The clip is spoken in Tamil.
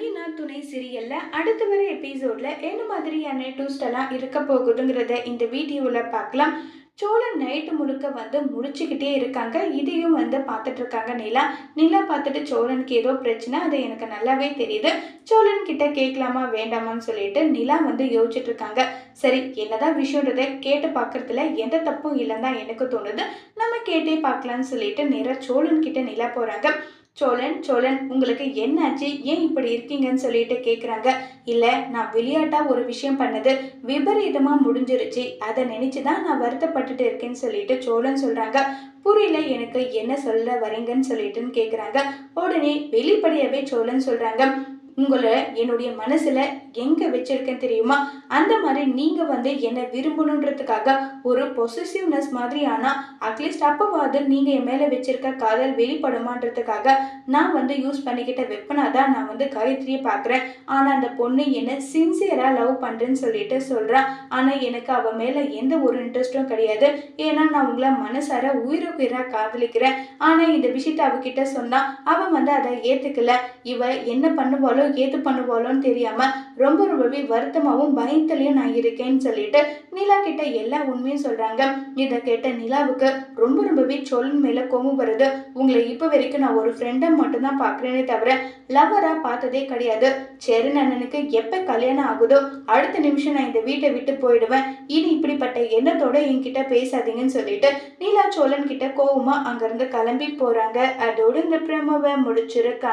ஐயனா துணை சீரியல்ல அடுத்து வர எபிசோட்ல என்ன மாதிரியான ட்விஸ்ட் எல்லாம் இருக்க போகுதுங்கிறத இந்த வீடியோவில் பார்க்கலாம். சோழன் நைட்டு முழுக்க வந்து முடிச்சுக்கிட்டே இருக்காங்க. இதையும் வந்து பார்த்துட்டு இருக்காங்க நிலா. நிலா பார்த்துட்டு சோழனுக்கு ஏதோ பிரச்சனை. அது எனக்கு நல்லாவே தெரியுது. சோழன் கிட்ட கேட்கலாமா வேண்டாமான்னு சொல்லிட்டு நிலா வந்து யோசிச்சுட்டு இருக்காங்க. சரி என்னதான் விஷயன்றதை கேட்டு பார்க்கறதுல எந்த தப்பும் இல்லைன்னு தான் எனக்கு தோணுது. நம்ம கேட்டே பார்க்கலான்னு சொல்லிட்டு நேராக சோழன் கிட்ட நிலா போகிறாங்க சோழன் சோழன் உங்களுக்கு என்னாச்சு? ஏன் இப்படி இருக்கீங்கன்னு சொல்லிட்டு கேட்குறாங்க இல்லை நான் விளையாட்டாக ஒரு விஷயம் பண்ணது விபரீதமாக முடிஞ்சிருச்சு. அதை நினச்சி தான் நான் வருத்தப்பட்டுட்டு இருக்கேன்னு சொல்லிட்டு சோழன் சொல்கிறாங்க புரியல எனக்கு என்ன சொல்ல வரீங்கன்னு சொல்லிட்டுன்னு கேட்குறாங்க உடனே வெளிப்படையவே சோழன் சொல்கிறாங்க உங்களை என்னுடைய மனசுல எங்க வச்சிருக்கேன் தெரியுமா? அந்த மாதிரி நீங்க வந்து என்னை விரும்பணுன்றதுக்காக ஒரு பொசிசிவ்னஸ் மாதிரி ஆனா அட்லீஸ்ட் அப்பவாது நீங்க என் மேல வச்சிருக்க காதல் வெளிப்படுமான்றதுக்காக நான் வந்து யூஸ் பண்ணிக்கிட்ட வெப்பனா தான் நான் வந்து காயத்ரியை பார்க்குறேன். ஆனா அந்த பொண்ணு என்னை சின்சியரா லவ் பண்றேன்னு சொல்லிட்டு சொல்றா. ஆனா எனக்கு அவ மேல எந்த ஒரு இன்ட்ரெஸ்டும் கிடையாது. ஏன்னா நான் உங்களை மனசார உயிருக்குயிரா காதலிக்கிறேன். ஆனா இந்த விஷயத்த அவகிட்ட சொன்னா அவன் வந்து அதை ஏத்துக்கல. இவ என்ன பண்ணுவாளோ ஏது பண்ணுவாளோன்னு தெரியாம ரொம்ப ரொம்பவே வருத்தமாவும் பயத்திலையும் நான் இருக்கேன்னு சொல்லிட்டு நிலா கிட்ட எல்லா உண்மையும் சொல்றாங்க. இதை கேட்ட நிலாவுக்கு ரொம்ப ரொம்பவே சோழன் மேல கோபம் வருது. உங்களை இப்ப வரைக்கும் நான் ஒரு ஃப்ரெண்டை மட்டும்தான் பாக்குறேனே தவிர லவரா பார்த்ததே கிடையாது. சரி அண்ணனுக்கு எப்ப கல்யாணம் ஆகுதோ அடுத்த நிமிஷம் நான் இந்த வீட்டை விட்டு போயிடுவேன். இனி இப்படிப்பட்ட எண்ணத்தோட என்கிட்ட பேசாதீங்கன்னு சொல்லிட்டு நீலா சோழன் கிட்ட கோவமா அங்கிருந்து கிளம்பி போறாங்க. அதோடு இந்த பிரமவை முடிச்சிருக்காங்க